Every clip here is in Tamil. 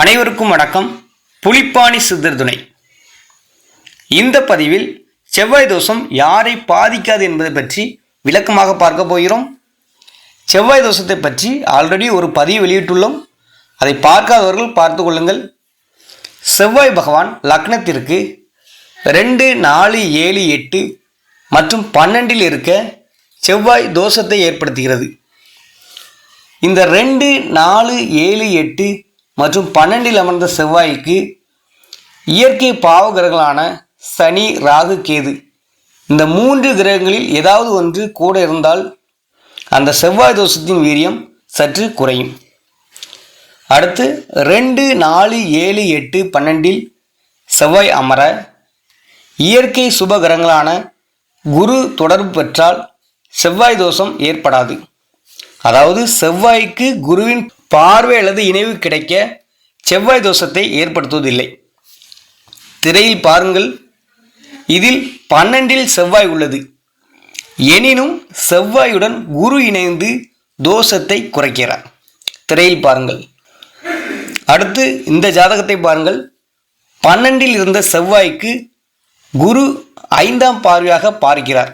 அனைவருக்கும் வணக்கம். புலிப்பாணி சித்தர் துணை இந்த பதிவில் செவ்வாய் தோஷம் யாரை பாதிக்காது என்பதை பற்றி விளக்கமாக பார்க்க போகிறோம். செவ்வாய் தோஷத்தை பற்றி ஆல்ரெடி ஒரு பதிவு வெளியிட்டுள்ளோம். அதை பார்க்காதவர்கள் பார்த்து கொள்ளுங்கள். செவ்வாய் பகவான் லக்னத்திற்கு ரெண்டு நாலு ஏழு எட்டு மற்றும் பன்னெண்டில் இருக்க செவ்வாய் தோஷத்தை ஏற்படுத்துகிறது. இந்த ரெண்டு நாலு ஏழு எட்டு மற்றும் பன்னெண்டில் அமர்ந்த செவ்வாய்க்கு இயற்கை பாவ கிரகங்களான சனி ராகு கேது இந்த மூன்று கிரகங்களில் ஏதாவது ஒன்று கூட இருந்தால் அந்த செவ்வாய் தோஷத்தின் வீரியம் சற்று குறையும். அடுத்து ரெண்டு நாலு ஏழு எட்டு பன்னெண்டில் செவ்வாய் அமர இயற்கை சுப கிரகங்களான குரு தொடர்பு பெற்றால் செவ்வாய் தோஷம் ஏற்படாது. அதாவது செவ்வாய்க்கு குருவின் பார்வை அல்லது இணைவு கிடைக்க செவ்வாய் தோஷத்தை ஏற்படுத்துவதில்லை. திரையில் பாருங்கள். இதில் பன்னெண்டில் செவ்வாய் உள்ளது. எனினும் செவ்வாயுடன் குரு இணைந்து தோஷத்தை குறைக்கிறார். திரையில் பாருங்கள். அடுத்து இந்த ஜாதகத்தை பாருங்கள். பன்னெண்டில் இருந்த செவ்வாய்க்கு குரு ஐந்தாம் பார்வையாக பார்க்கிறார்.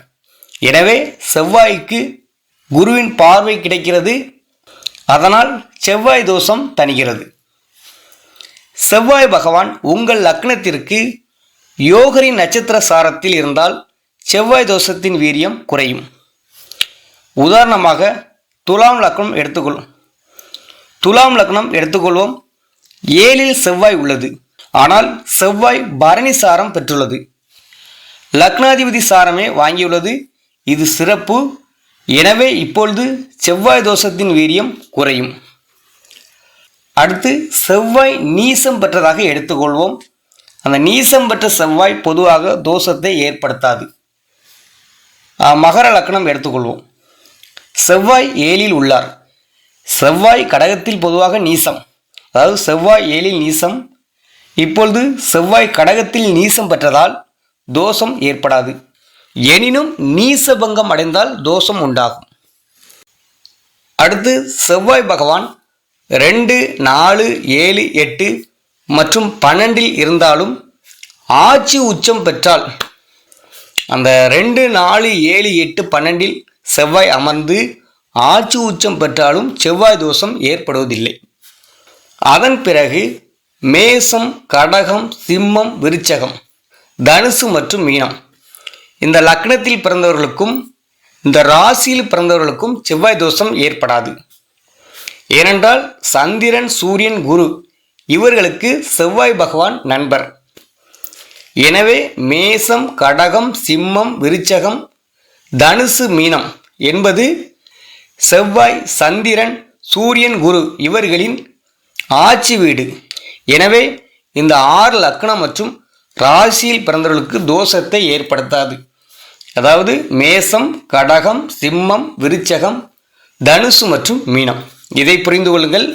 எனவே செவ்வாய்க்கு குருவின் பார்வை கிடைக்கிறது. அதனால் செவ்வாய் தோஷம் தணிகிறது. செவ்வாய் பகவான் உங்கள் லக்னத்திற்கு யோகரின் நட்சத்திர சாரத்தில் இருந்தால் செவ்வாய் தோஷத்தின் வீரியம் குறையும். உதாரணமாக துலாம் லக்னம் எடுத்துக்கொள்ளும் துலாம் லக்னம் எடுத்துக்கொள்வோம். ஏழில் செவ்வாய் உள்ளது. ஆனால் செவ்வாய் பரணி சாரம் பெற்றுள்ளது. லக்னாதிபதி சாரமே வாங்கியுள்ளது. இது சிறப்பு. எனவே இப்பொழுது செவ்வாய் தோஷத்தின் வீரியம் குறையும். அடுத்து செவ்வாய் நீசம் பெற்றதாக எடுத்துக்கொள்வோம். அந்த நீசம் பெற்ற செவ்வாய் பொதுவாக தோஷத்தை ஏற்படுத்தாது. மகர லக்னம் எடுத்துக்கொள்வோம். செவ்வாய் ஏழில் உள்ளார். செவ்வாய் கடகத்தில் பொதுவாக நீசம். அதாவது செவ்வாய் ஏழில் நீசம். இப்பொழுது செவ்வாய் கடகத்தில் நீசம் பெற்றதால் தோஷம் ஏற்படாது. எனினும் நீசபங்கம் அடைந்தால் தோஷம் உண்டாகும். அடுத்து செவ்வாய் பகவான் ரெண்டு நாலு ஏழு எட்டு மற்றும் பன்னெண்டில் இருந்தாலும் ஆட்சி உச்சம் பெற்றால் அந்த ரெண்டு நாலு ஏழு எட்டு பன்னெண்டில் செவ்வாய் அமர்ந்து ஆட்சி உச்சம் பெற்றாலும் செவ்வாய் தோஷம் ஏற்படுவதில்லை. அதன் பிறகு மேசம் கடகம் சிம்மம் விருச்சகம் தனுசு மற்றும் மீனம். இந்த லக்னத்தில் பிறந்தவர்களுக்கும் இந்த ராசியில் பிறந்தவர்களுக்கும் செவ்வாய் தோஷம் ஏற்படாது. ஏனென்றால் சந்திரன் சூரியன் குரு இவர்களுக்கு செவ்வாய் பகவான் நண்பர். எனவே மேசம் கடகம் சிம்மம் விருச்சகம் தனுசு மீனம் என்பது செவ்வாய் சந்திரன் சூரியன் குரு இவர்களின் ஆட்சி வீடு. எனவே இந்த ஆறு லக்னம் மற்றும் ராசியில் பிறந்தவர்களுக்கு தோஷத்தை ஏற்படுத்தாது. அதாவது மேசம் கடகம் சிம்மம் விருச்சகம் தனுசு மற்றும் மீனம். இதை புரிந்து கொள்ளுங்கள்.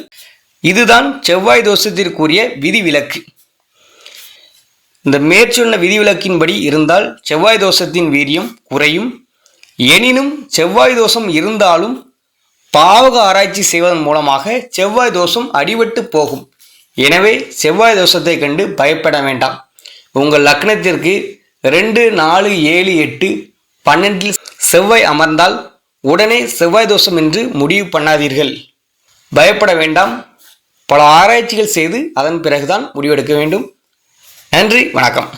இதுதான் செவ்வாய் தோஷத்திற்குரிய விதிவிலக்கு. இந்த மேற்சொன்ன விதிவிலக்கின்படி இருந்தால் செவ்வாய் தோஷத்தின் வீரியம் குறையும். எனினும் செவ்வாய் தோஷம் இருந்தாலும் பாவக ஆராய்ச்சி செய்வதன் மூலமாக செவ்வாய் தோஷம் அடிபட்டு போகும். எனவே செவ்வாய் தோஷத்தை கண்டு பயப்பட வேண்டாம். உங்கள் லக்னத்திற்கு ரெண்டு நாலு ஏழு எட்டு பன்னெண்டில் செவ்வாய் அமர்ந்தால் உடனே செவ்வாய் தோஷம் என்று முடிவு பண்ணாதீர்கள். பயப்பட வேண்டாம். பல ஆராய்ச்சிகள் செய்து அதன் பிறகுதான் முடிவெடுக்க வேண்டும். நன்றி வணக்கம்.